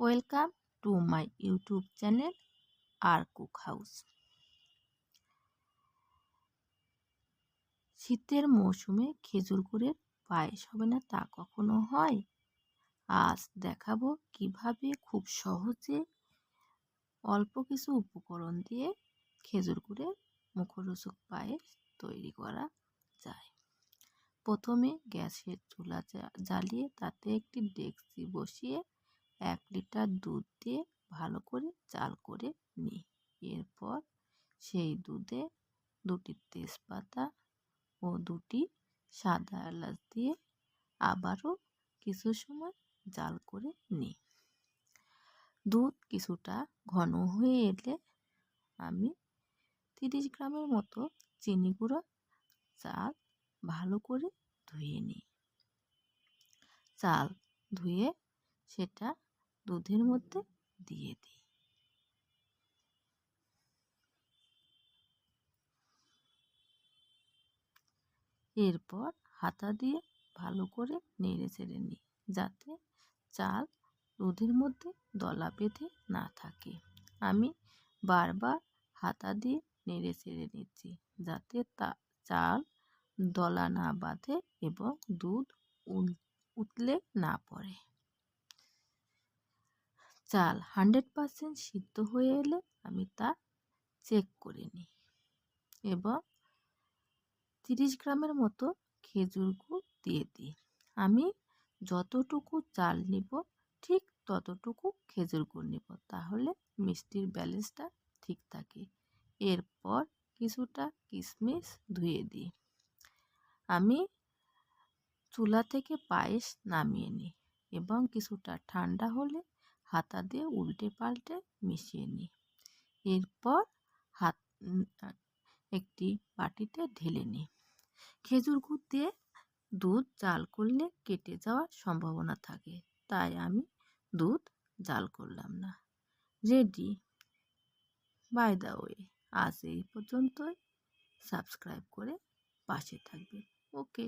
Welcome to my YouTube channel R cook house. শীতের মৌসুমে খেজুর গুড়ের পায়েস হবে না তা কখনো হয়? আজ দেখাবো কীভাবে খুব সহজে অল্প কিছু উপকরণ দিয়ে খেজুর গুড়ের মুখরোচক পায়েস তৈরি করা যায়। প্রথমে গ্যাসের চুলা জ্বালিয়ে তাতে একটি ডেকচি বসিয়ে এক লিটার দুধ দিয়ে ভালো করে চাল করে নিই এরপর সেই দুধে দুটি তেজপাতা ও দুটি সাদা এলাচ দিয়ে আবারও কিছু সময় জাল করে নিই দুধ কিছুটা ঘন হয়ে এলে আমি তিরিশ গ্রামের মতো চিনি গুঁড়ো চাল ভালো করে ধুয়ে নিই চাল ধুয়ে সেটা দুধের মধ্যে দিয়ে দিই। এরপর হাতা দিয়ে ভালো করে নেড়ে চেড়ে নিই যাতে চাল দুধের মধ্যে দলা বেঁধে না থাকে। আমি বারবার হাতা দিয়ে নেড়ে চেড়ে নিচ্ছি যাতে তা চাল দলা না বাঁধে এবং দুধ উল, উতলে না পড়ে। চাল হান্ড্রেড পারসেন্ট সিদ্ধ হয়ে এলে আমি তা চেক করে নিই এবং তিরিশ গ্রামের মতো খেজুর গুড় দিয়ে দিই। আমি যতটুকু চাল নিব, ঠিক ততটুকু খেজুর গুড় নিব, তাহলে মিষ্টির ব্যালেন্সটা ঠিক থাকে। এরপর কিছুটা কিশমিশ ধুয়ে দিই। আমি চুলা থেকে পায়েস নামিয়ে নিই এবং কিছুটা ঠান্ডা হলে হাতা দিয়ে উল্টে পাল্টে মিশিয়ে নিই। এরপর হাত একটি বাটিতে ঢেলে নিই। খেজুর গুড় দিয়ে দুধ জাল করলে কেটে যাওয়ার সম্ভাবনা থাকে, তাই আমি দুধ জাল করলাম না। রেডি বাই দা ওয়ে আজ এই পর্যন্তই। সাবস্ক্রাইব করে পাশে থাকবে ওকে